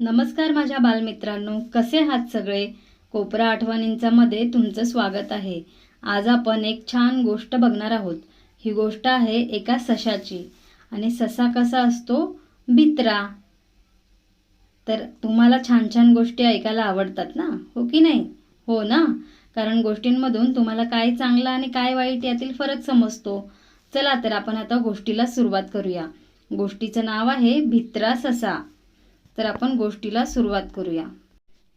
नमस्कार माझ्या बालमित्रांनो कसे आहात सगळे? कोपरा आठवणींचामध्ये तुमचं स्वागत आहे. आज आपण एक छान गोष्ट बघणार आहोत. ही गोष्ट आहे एका सशाची. आणि ससा कसा असतो? बित्रा. तर तुम्हाला छान छान गोष्टी ऐकायला आवडतात ना? हो की नाही? हो ना? कारण गोष्टींमधून तुम्हाला काय चांगलं आणि काय वाईट यातील फरक समजतो. चला तर आपण आता गोष्टीला सुरुवात करूया. गोष्टीचं नाव आहे भित्रा ससा. तर आपण गोष्टीला सुरुवात करूया.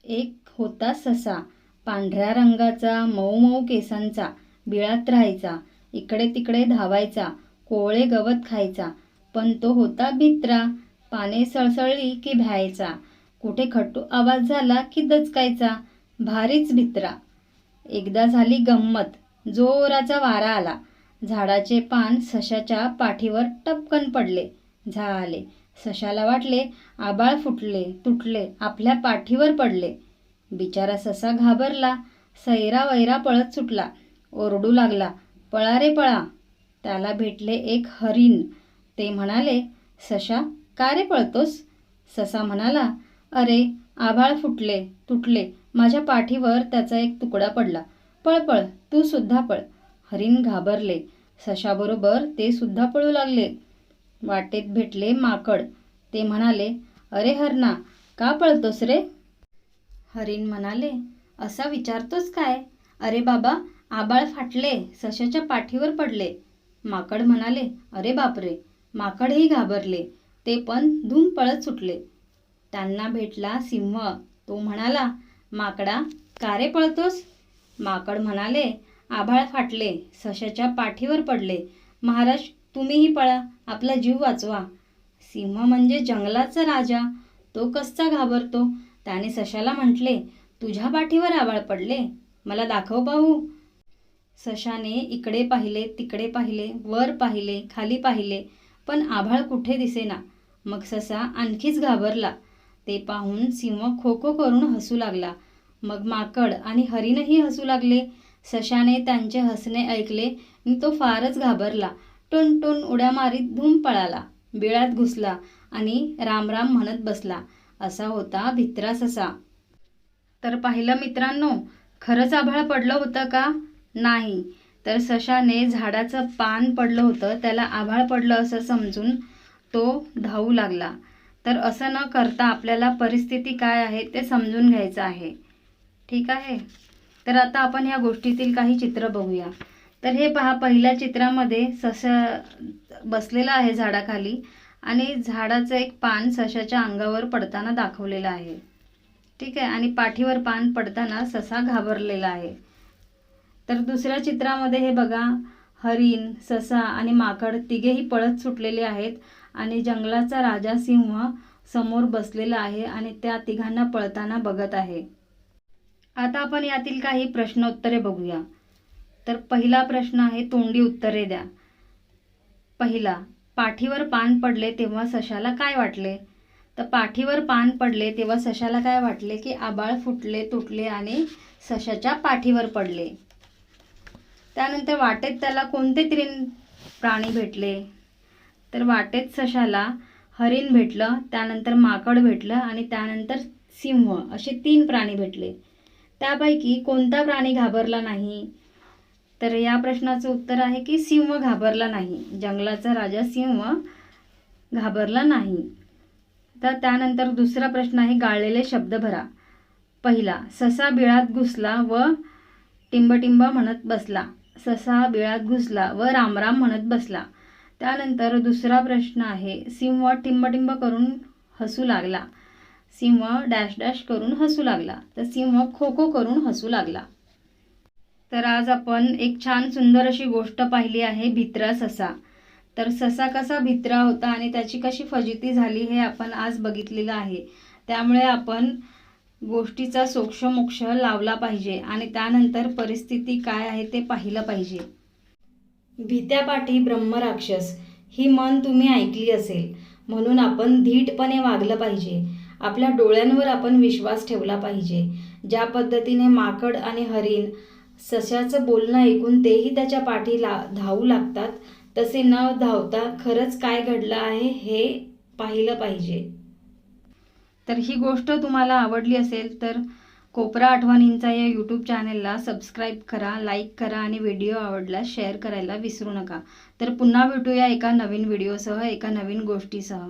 एक होता ससा. पांढऱ्या रंगाचा मऊ मऊ केसांचा बिळात राहायचा इकडे तिकडे धावायचा कोवळे गवत खायचा. पण तो होता भित्रा. पाने सळसळली की भ्यायचा. कुठे खट्टू आवाज झाला की दचकायचा. भारीच भित्रा. एकदा झाली गंमत. जोराचा वारा आला. झाडाचे पान सशाच्या पाठीवर टपकन पडले. झाले. सशाला वाटले आबाळ फुटले तुटले आपल्या पाठीवर पडले. बिचारा ससा घाबरला सैरा वैरा पळत सुटला ओरडू लागला पळा रे पळा. त्याला भेटले एक हरिण. ते म्हणाले सशा का रे पळतोस? ससा म्हणाला अरे आभाळ फुटले तुटले माझ्या पाठीवर त्याचा एक तुकडा पडला. पळ पळ तू सुद्धा पळ. हरिण घाबरले. सशाबरोबर ते सुद्धा पळू लागले. वाटेत भेटले माकड. ते म्हणाले अरे हरणा का पळतोस रे? हरिण म्हणाले असा विचारतोस काय? अरे बाबा आबाळ फाटले सशाच्या पाठीवर पडले. माकड म्हणाले अरे बापरे माकडही घाबरले ते पण धूम पळत सुटले. त्यांना भेटला सिंह. तो म्हणाला माकडा का रे पळतोस? माकड म्हणाले आभाळ फाटले सशाच्या पाठीवर पडले. महाराज तुम्हीही पळा आपला जीव वाचवा. सिंह म्हणजे जंगलाचा राजा. तो कसा घाबरतो? त्याने सशाला म्हटले तुझ्या पाठीवर आबाळ पडले. मला दाखव पाहू. सशाने इकडे पाहिले तिकडे पाहिले वर पाहिले खाली पाहिले पण आभाळ कुठे दिसेना. मग ससा आणखीच घाबरला. ते पाहून सिंह खो खो करून हसू लागला. मग माकड आणि हरिणही हसू लागले. सशाने त्यांचे हसणे ऐकले आणि तो फारच घाबरला. टुन टुन उड्या मारीत धूम पळाला. बिळात घुसला आणि रामराम म्हणत बसला. असा होता भित्रा ससा. तर पाहिलं मित्रांनो खरंच आभाळ पडलं होतं का? नाही. तर सशाने झाडाचं पान पडलं होतं त्याला आभाळ पडलं असं समजून तो धावू लागला. तर असं न करता आपल्याला परिस्थिती काय आहे ते समजून घ्यायचं आहे. ठीक आहे? तर आता आपण ह्या गोष्टीतील काही चित्र बघूया. तर हे पहा पहिल्या चित्रामध्ये ससा बसलेला आहे झाडाखाली आणि झाडाचं एक पान सशाच्या अंगावर पडताना दाखवलेलं आहे. ठीक आहे? आणि पाठीवर पान पडताना ससा घाबरलेला आहे. तर दुसऱ्या चित्रामध्ये हे बघा हरिण ससा आणि माकड तिघेही पळत सुटलेले आहेत आणि जंगलाचा राजा सिंह समोर बसलेला आहे आणि त्या तिघांना पळताना बघत आहे. आता आपण यातील काही प्रश्नोत्तरे बघूया. तर पहिला प्रश्न आहे तोंडी उत्तरे द्या. पहिला पाठीवर पान पडले तेव्हा सशाला काय वाटले? तर पाठीवर पान पडले तेव्हा सशाला काय वाटले? की आबाळ फुटले तुटले आणि सशाच्या पाठीवर पडले. त्यानंतर वाटेत त्याला कोणते तीन प्राणी भेटले? तर वाटेत सशाला हरिण भेटलं त्यानंतर माकड भेटलं आणि त्यानंतर सिंह असे तीन प्राणी भेटले. त्यापैकी कोणता प्राणी घाबरला नाही? तर या प्रश्नाचं उत्तर आहे की सिंह घाबरला नाही. जंगलाचा राजा सिंह घाबरला नाही. तर त्यानंतर दुसरा प्रश्न आहे गाळलेले शब्द भरा. पहिला ससा बिळात घुसला व टिंबटिंब म्हणत बसला. ससा बिळात घुसला व रामराम म्हणत बसला. त्यानंतर दुसरा प्रश्न आहे सिंह टिंबटिंब करून हसू लागला. सिंह डॅश डॅश करून हसू लागला. तर सिंह खो खो करून हसू लागला. तर आज आपण एक छान सुंदर अशी गोष्ट पाहिली आहे भित्रा ससा. तर ससा कसा भित्रा होता आणि त्याची कशी फजिती झाली हे आपण आज बघितलेलं आहे. त्यामुळे आपण गोष्टीचा सोक्षमोक्ष लावला पाहिजे आणि त्यानंतर परिस्थिती काय आहे ते पाहिलं पाहिजे. भीत्यापाठी ब्रह्मराक्षस ही मन तुम्ही ऐकली असेल. म्हणून आपण धीटपणे वागलं पाहिजे. आपल्या डोळ्यांवर आपण विश्वास ठेवला पाहिजे. ज्या पद्धतीने माकड आणि हरिण सशाचं बोलणं ऐकून तेही त्याच्या पाठी ला धावू लागतात. तसे न धावता खरंच काय घडलं आहे हे पाहिलं पाहिजे. तर ही गोष्ट तुम्हाला आवडली असेल तर कोपरा आठवणींचा या यूट्यूब चॅनेलला सबस्क्राईब करा लाईक करा आणि व्हिडिओ आवडला शेअर करायला विसरू नका. तर पुन्हा भेटूया एका नवीन व्हिडिओसह एका नवीन गोष्टीसह.